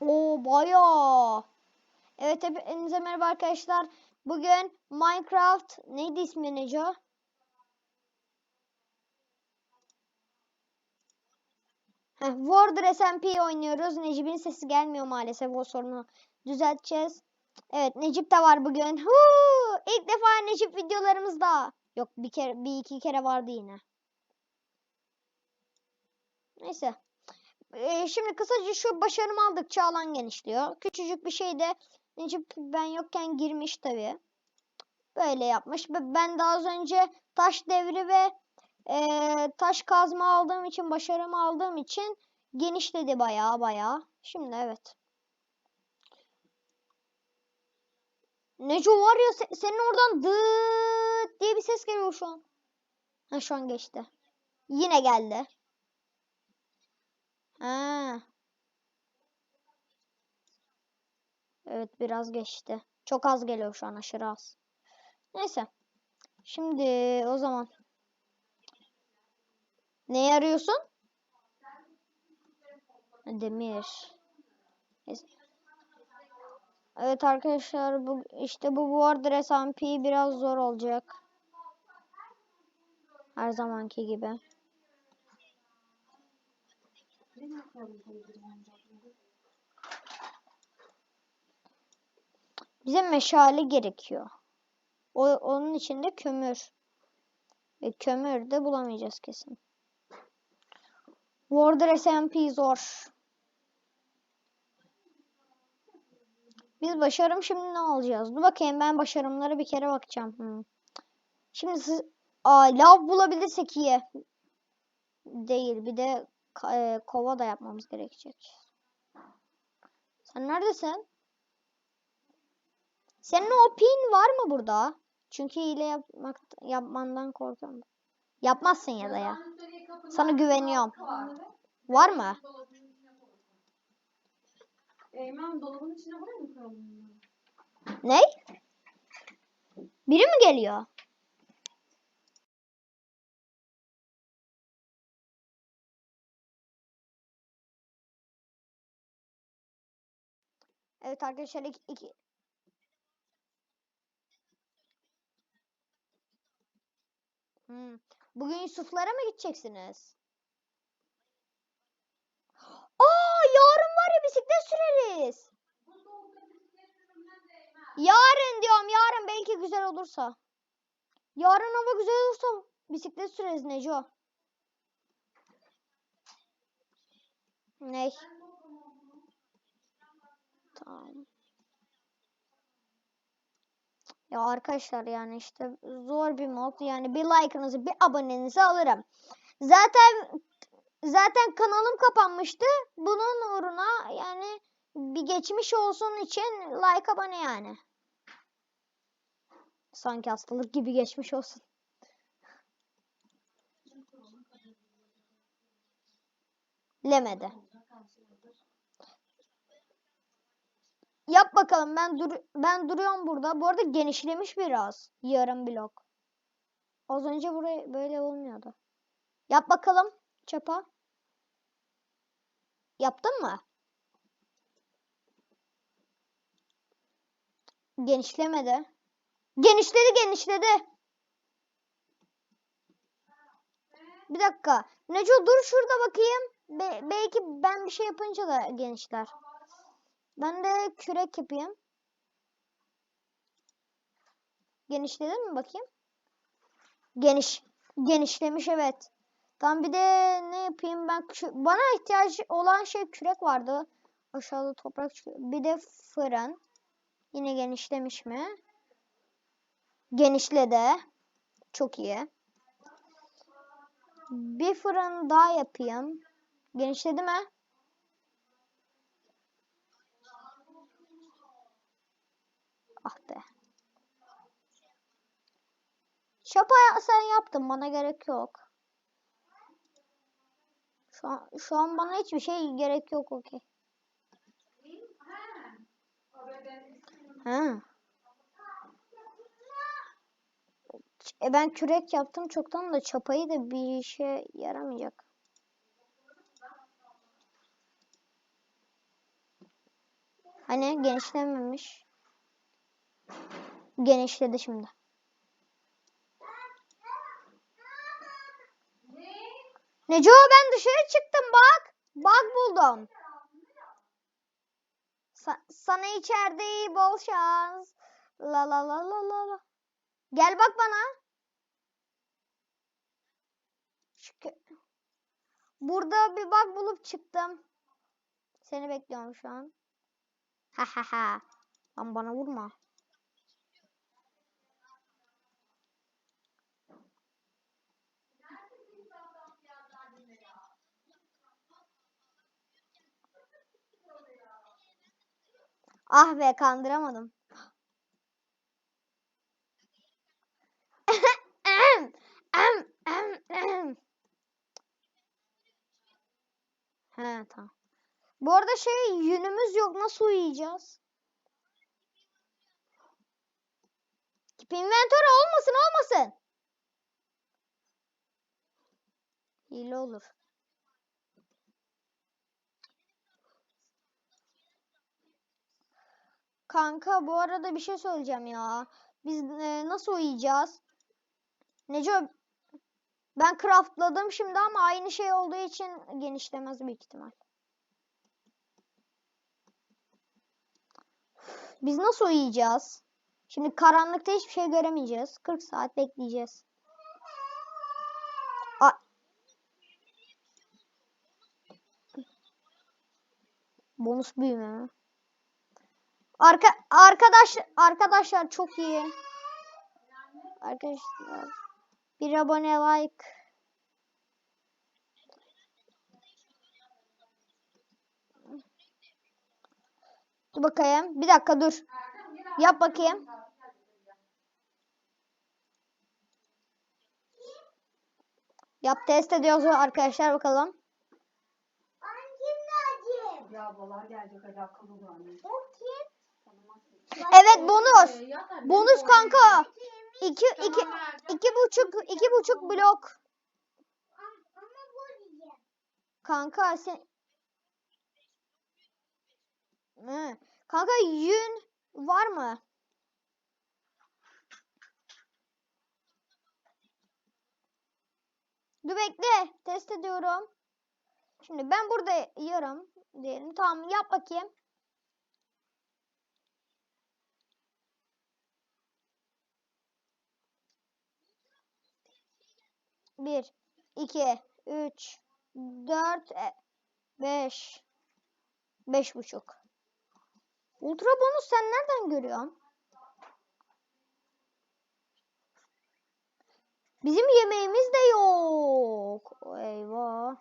Oo bayağı. Evet hepinize merhaba arkadaşlar. Bugün Minecraft neydi ismi Neco? Heh, SMP oynuyoruz. Necip'in sesi gelmiyor maalesef. O sorunu düzelteceğiz. Evet Necip de var bugün. Huu! İlk defa Necip videolarımızda. Yok bir kere bir iki kere vardı yine. Neyse. Ee, şimdi kısaca şu başarımı aldıkça alan genişliyor. Küçücük bir şey de Necip ben yokken girmiş tabii. Böyle yapmış. Ben daha az önce taş devri ve eee, taş kazma aldığım için, başarımı aldığım için genişledi bayağı bayağı. Şimdi evet. Neco var ya se- senin oradan dıt diye bir ses geliyor şu an. Şu an geçti. Yine geldi. Ha. Evet biraz geçti. Çok az geliyor şu an aşırı az. Neyse. Şimdi o zaman. Ne arıyorsun? Demir. Evet arkadaşlar bu işte bu Warder SMP biraz zor olacak. Her zamanki gibi. Bize meşale gerekiyor. O, onun için de kömür. Ve kömür de bulamayacağız kesin. Warder SMP zor. Biz başarım şimdi ne alacağız? Dur bakayım ben başarımlara bir kere bakacağım. Hmm. Şimdi siz Aa, lav bulabilirsek iyi. Değil. Bir de e, kova da yapmamız gerekecek. Sen neredesin? Senin o pin var mı burada? Çünkü hile yapmak yapmandan korkuyorum. Yapmazsın ya da ya. Sana güveniyorum. Var mı? Eymen dolabın içine buraya mı koyalım? Ne? Biri mi geliyor? Evet arkadaşlar iki, iki... Hmm. Bugün Yusuflara mı gideceksiniz? Aa yarın var ya bisiklet süreriz. Yarın diyorum yarın belki güzel olursa. Yarın hava güzel olursa bisiklet süreriz Neco. Ne? Tamam. Ya arkadaşlar yani işte zor bir mod. Yani bir like'ınızı bir abonenizi alırım. Zaten zaten kanalım kapanmıştı. Bunun uğruna yani bir geçmiş olsun için like abone yani. Sanki hastalık gibi geçmiş olsun. Lemedi. Yap bakalım ben dur ben duruyorum burada. Bu arada genişlemiş biraz yarım blok. Az önce buraya böyle olmuyordu. Yap bakalım çapa. Yaptın mı? Genişlemedi. Genişledi genişledi. Bir dakika. Neco dur şurada bakayım. Be- belki ben bir şey yapınca da genişler. Ben de kürek yapayım. Genişledi mi bakayım? Geniş. Genişlemiş evet. Tamam bir de ne yapayım ben bana ihtiyacı olan şey kürek vardı. Aşağıda toprak çıkıyor. Bir de fırın. Yine genişlemiş mi? Genişledi. Çok iyi. Bir fırın daha yapayım. Genişledi mi? Ah be. Şapa sen yaptın bana gerek yok. Şu an, şu an bana hiçbir şey gerek yok okey. Ha. E ben kürek yaptım çoktan da çapayı da bir işe yaramayacak. Hani genişlememiş. Genişledi şimdi. Neco ben dışarı çıktım bak. Bug buldum. Sa- sana içeride iyi bol şans. La la la la la. Gel bak bana. Kö- Burada bir bug bulup çıktım. Seni bekliyorum şu an. Ha ha ha. Lan bana vurma. Ah be kandıramadım. He tamam. Bu arada şey yünümüz yok. Nasıl uyuyacağız? Keep inventory olmasın olmasın. Hile olur. Kanka bu arada bir şey söyleyeceğim ya. Biz e, nasıl uyuyacağız? Neco ben craftladım şimdi ama aynı şey olduğu için genişlemez büyük ihtimal. Biz nasıl uyuyacağız? Şimdi karanlıkta hiçbir şey göremeyeceğiz. 40 saat bekleyeceğiz. A Bonus büyüme? Arka arkadaş arkadaşlar çok iyi. Arkadaşlar bir abone like. Dur bakayım. Bir dakika dur. Yap bakayım. Yap test ediyoruz arkadaşlar bakalım. Ya ablalar gelecek hadi akıllı ol anne. Evet bonus. Anne, Bonus kanka. İki, iki, iki buçuk, iki buçuk blok. Kanka sen... Hı. Kanka yün var mı? Dur bekle. Test ediyorum. Şimdi ben burada yarım diyelim. Tamam yap bakayım. Bir, iki, üç, dört, e, beş. Beş buçuk. Ultra bonus sen nereden görüyorsun? Bizim yemeğimiz de yok. Eyvah.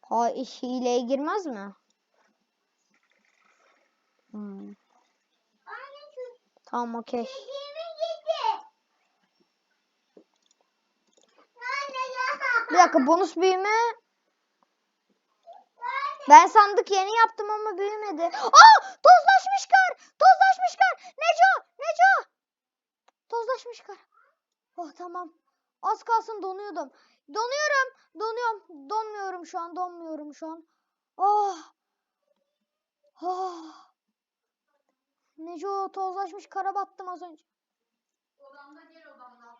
Ha hileye girmez mi? Hmm. Tamam okey. Bir dakika bonus büyüme. Ben sandık yeni yaptım ama büyümedi. Aa! Tozlaşmış kar! Tozlaşmış kar! Neco! Neco! Tozlaşmış kar. Oh tamam. Az kalsın donuyordum. Donuyorum. Donuyorum. Donmuyorum şu an. Donmuyorum şu an. Oh. Oh. Neco tozlaşmış kara battım az önce. Odamda gel odamda.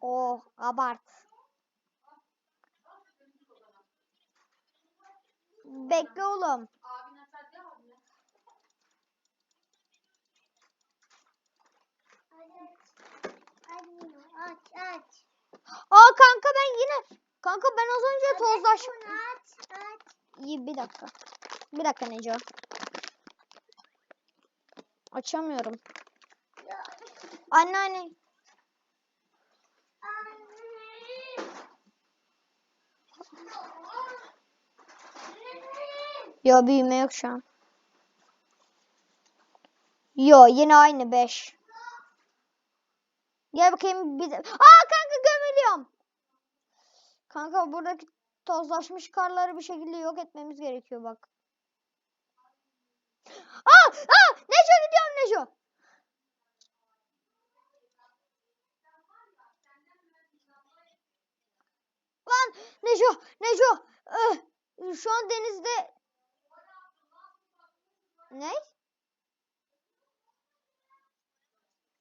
Oh abart. Bekle oğlum. Aç aç. Aa kanka ben yine. Kanka ben az önce tozlaşmış. Aç aç. İyi bir dakika. Bir dakika Neco. Açamıyorum. Anne anne. Yo büyüme yok şu an. Yo yine aynı 5. Gel bakayım bir de. Aa kanka gömülüyorum. Kanka buradaki tozlaşmış karları bir şekilde yok etmemiz gerekiyor bak. Aa! Aa! Neco gidiyorum Neco. Lan Neco, Neco. Ee, eh, şu an denizde Ne?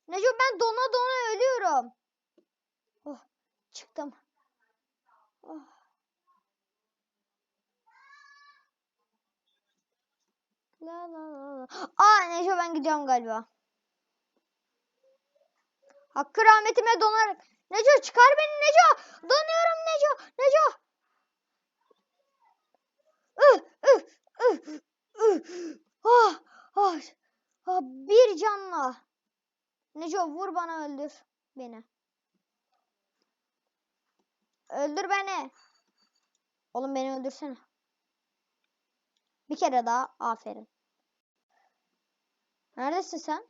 Neco ben dona dona ölüyorum. Oh, çıktım. Oh. La la la la. Aa Neco ben gidiyorum galiba. Hakkı rahmetime donarak. Neco çıkar beni Neco. Donuyorum Neco. Neco. Ih, ih, ih, ih. Ah, ah, ah, bir canla. Neco vur bana öldür beni. Öldür beni. Oğlum beni öldürsene. Bir kere daha aferin. Neredesin sen?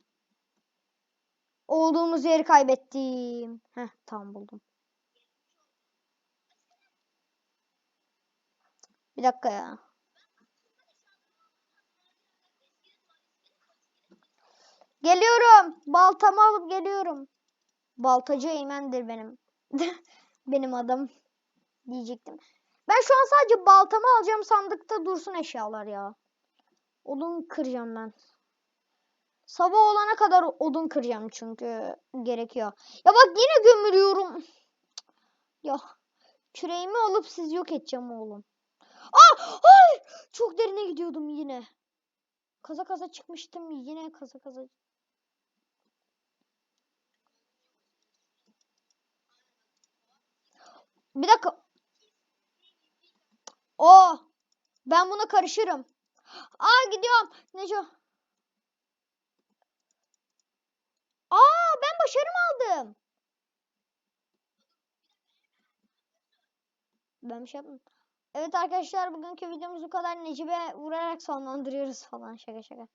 Olduğumuz yeri kaybettim. Heh tamam buldum. Bir dakika ya. Geliyorum. Baltamı alıp geliyorum. Baltacı Eymen'dir benim. benim adım diyecektim. Ben şu an sadece baltamı alacağım sandıkta dursun eşyalar ya. Odun kıracağım ben. Sabah olana kadar odun kıracağım çünkü gerekiyor. Ya bak yine gömülüyorum. Ya küreğimi alıp siz yok edeceğim oğlum. Aa, hayır. Çok derine gidiyordum yine. Kaza kaza çıkmıştım yine kaza kaza. Bir dakika. O. Ben buna karışırım. Aa gidiyorum. Neco. Aa ben başarım aldım. Ben bir şey yapmadım. Evet arkadaşlar bugünkü videomuz bu kadar. Necip'e vurarak sonlandırıyoruz falan şaka şaka.